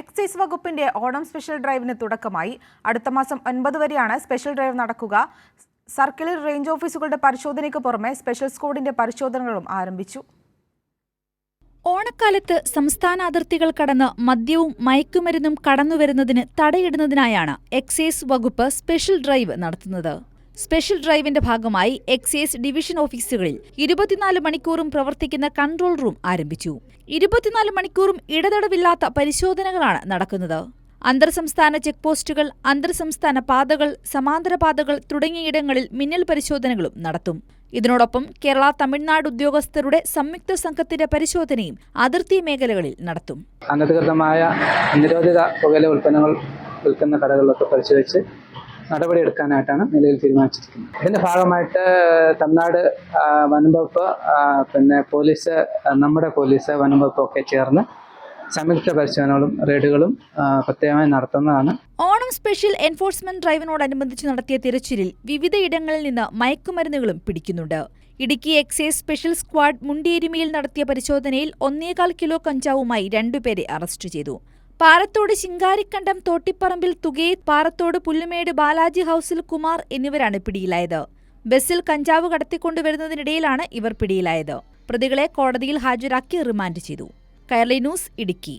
Excise വകുപ്പിന്റെ Onam special ഡ്രൈവിന് തുടക്കമായി. അടുത്ത മാസം ഒൻപത് വരെയാണ് സ്പെഷ്യൽ ഡ്രൈവ് നടക്കുക. സർക്കിളിൽ റേഞ്ച് ഓഫീസുകളുടെ പരിശോധനയ്ക്ക് പുറമെ സ്പെഷ്യൽ സ്കോഡിന്റെ പരിശോധനകളും ആരംഭിച്ചു. ഓണക്കാലത്ത് സംസ്ഥാന അതിർത്തികൾ കടന്ന് മദ്യവും മയക്കുമരുന്നും കടന്നുവരുന്നതിന് തടയിടുന്നതിനായാണ് എക്സൈസ് വകുപ്പ് സ്പെഷ്യൽ ഡ്രൈവ് നടത്തുന്നത്. സ്പെഷ്യൽ ഡ്രൈവിന്റെ ഭാഗമായി എക്സൈസ് ഡിവിഷൻ ഓഫീസുകളിൽ ഇരുപത്തിനാല് മണിക്കൂറും പ്രവർത്തിക്കുന്ന കൺട്രോൾ റൂം ആരംഭിച്ചു. ഇരുപത്തിനാല് മണിക്കൂറും ഇടതടവില്ലാത്ത പരിശോധനകളാണ് നടക്കുന്നത്. അന്തർ സംസ്ഥാന ചെക്ക് പോസ്റ്റുകൾ അന്തർ സംസ്ഥാന പാതകൾ സമാന്തര പാതകൾ തുടങ്ങിയിടങ്ങളിൽ മിന്നൽ പരിശോധനകളും നടത്തും. ഇതിനോടൊപ്പം കേരള തമിഴ്നാട് ഉദ്യോഗസ്ഥരുടെ സംയുക്ത സംഘത്തിന്റെ പരിശോധനയും അതിർത്തി മേഖലകളിൽ നടത്തും. അനധികൃതമായ നിരോധിത പുകയില ഉൽപ്പന്നങ്ങൾ വിൽക്കുന്ന കടകളിലൊക്കെ പരിശോധിച്ച് നടപടിയെടുക്കാനായിട്ടാണ് നിലവിൽ തീരുമാനിച്ചിരിക്കുന്നത്. ഇതിന്റെ ഭാഗമായിട്ട് തമിഴ്നാട് വനംവകുപ്പ് പിന്നെ പോലീസ് നമ്മുടെ പോലീസ് വനംവകുപ്പ് ഒക്കെ ചേർന്ന് സംയുക്ത പരിശോധനകളും റെയ്ഡുകളും പ്രത്യേകമായി നടത്തുന്നതാണ്. ഓണം സ്പെഷ്യൽ എൻഫോഴ്സ്മെന്റ് ഡ്രൈവിനോടനുബന്ധിച്ച് നടത്തിയ തിരച്ചിലിൽ വിവിധയിടങ്ങളിൽ നിന്ന് മയക്കുമരുന്നുകളും പിടിക്കുന്നുണ്ട്. ഇടുക്കി എക്സൈസ് സ്പെഷ്യൽ സ്ക്വാഡ് മുണ്ടിയെരുമയിൽ നടത്തിയ പരിശോധനയിൽ ഒന്നേകാൽ കിലോ കഞ്ചാവുമായി രണ്ടുപേരെ അറസ്റ്റ് ചെയ്തു. പാറത്തോട് ശിങ്കാരിക്കണ്ടം തോട്ടിപ്പറമ്പിൽ തുകേത് പാറത്തോട് പുല്ലുമേട് ബാലാജി ഹൌസിൽ കുമാർ എന്നിവരാണ് പിടിയിലായത്. ബസ്സിൽ കഞ്ചാവ് കടത്തിക്കൊണ്ടുവരുന്നതിനിടയിലാണ് ഇവർ പിടിയിലായത്. പ്രതികളെ കോടതിയിൽ ഹാജരാക്കി റിമാൻഡ് ചെയ്തു. കയർലി ന്യൂസ് ഇടുക്കി.